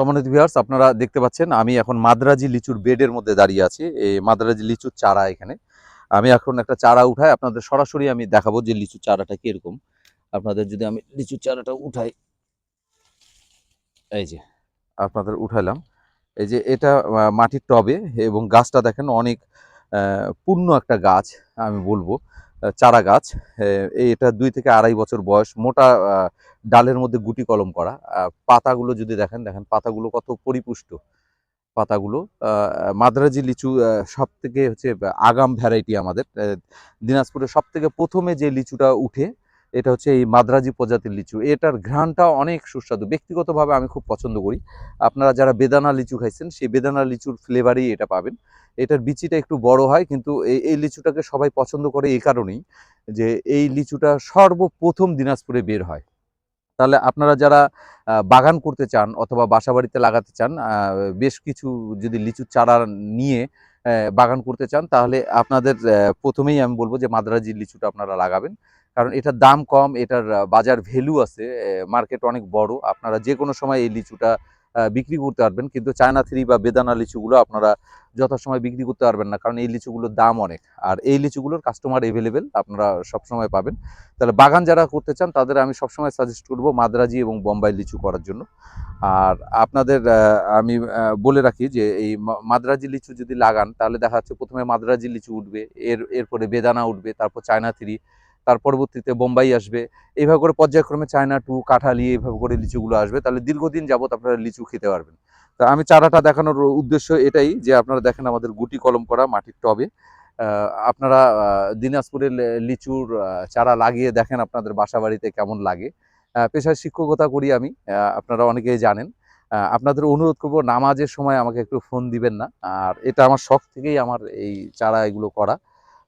সম্মানিত ভিউয়ার্স আপনারা দেখতে পাচ্ছেন, আমি এখন মাদ্রাজি লিচুর বেডের মধ্যে দাঁড়িয়ে আছি। এই মাদ্রাজি লিচুর চারা এখানে। আমি এখন একটা চারা উঠাই, আপনাদের সরাসরি আমি দেখাবো যে লিচুর চারাটা কীরকম। আপনাদের যদি আমি লিচুর চারাটা উঠাই, এই যে, আপনাদের উঠাইলাম এই যে এটা মাটির টবে এবং গাছটা দেখেন অনেক পূর্ণ একটা গাছ, আমি বলব। চারা গাছ এটা দুই থেকে আড়াই বছর বয়স, মোটা ডালের মধ্যে গুটি কলম করা। পাতাগুলো যদি দেখেন দেখেন পাতাগুলো কত পরিপুষ্ট। পাতাগুলো মাদ্রাজি লিচু সব থেকে হচ্ছে আগাম ভ্যারাইটি আমাদের। দিনাজপুরে সব থেকে প্রথমে যে লিচুটা উঠে এটা হচ্ছে এই মাদ্রাজি প্রজাতির লিচু। এটার ঘ্রাণটা অনেক সুস্বাদু। ব্যক্তিগতভাবে আমি খুব পছন্দ করি। আপনারা যারা বেদানা লিচু খাইছেন, সেই বেদানা লিচুর ফ্লেভারই এটা পাবেন। এটার বিচিটা একটু বড় হয়, কিন্তু এই লিচুটাকে সবাই পছন্দ করে এই কারণেই যে এই লিচুটা সর্বপ্রথম দিনাজপুরে বের হয়। তাহলে আপনারা যারা বাগান করতে চান অথবা বাসাবাড়িতে লাগাতে চান বেশ কিছু যদি লিচুর চারা নিয়ে বাগান করতে চান, তাহলে আপনাদের প্রথমেই আমি বলব যে মাদ্রাজির লিচুটা আপনারা লাগাবেন। কারণ এটার দাম কম, এটার বাজার ভ্যালু আছে মার্কেট অনেক বড়। আপনারা যে কোনো সময় এই লিচুটা বিক্রি করতে পারবেন। কিন্তু চায়না থ্রি বা বেদানা লিচুগুলো আপনারা যথাসময় বিক্রি করতে পারবেন না, কারণ এই লিচুগুলোর দাম অনেক। আর এই লিচুগুলোর কাস্টমার এভেলেবেল আপনারা সবসময় পাবেন। তাহলে বাগান যারা করতে চান, তাদের আমি সবসময় সাজেস্ট করব মাদ্রাজি এবং বোম্বাই লিচু করার জন্য। আর আপনাদের আমি বলে রাখি যে এই মাদ্রাজি লিচু যদি লাগান, তাহলে দেখা যাচ্ছে প্রথমে মাদ্রাজি লিচু উঠবে, এর, এরপরে বেদানা উঠবে, তারপর চায়না থ্রি তার পরবর্তীতে বোম্বাই আসবে। এইভাবে করে পর্যায়ক্রমে চায়না টু, কাঁঠালি, এইভাবে করে লিচুগুলো আসবে। তাহলে দীর্ঘদিন যাবত আপনারা লিচু খেতে পারবেন। তা আমি চারাটা দেখানোর উদ্দেশ্য এটাই যে আপনারা দেখেন আমাদের গুটি কলম করা মাটির টবে। আপনারা দিনাজপুরের লিচুর চারা লাগিয়ে দেখেন আপনাদের বাসা বাড়িতে কেমন লাগে। পেশায় শিক্ষকতা করি আমি আপনারা অনেকেই জানেন। আপনাদের অনুরোধ করব নামাজের সময় আমাকে একটু ফোন দিবেন না। আর এটা আমার শখ থেকেই আমার এই চারা এগুলো করা।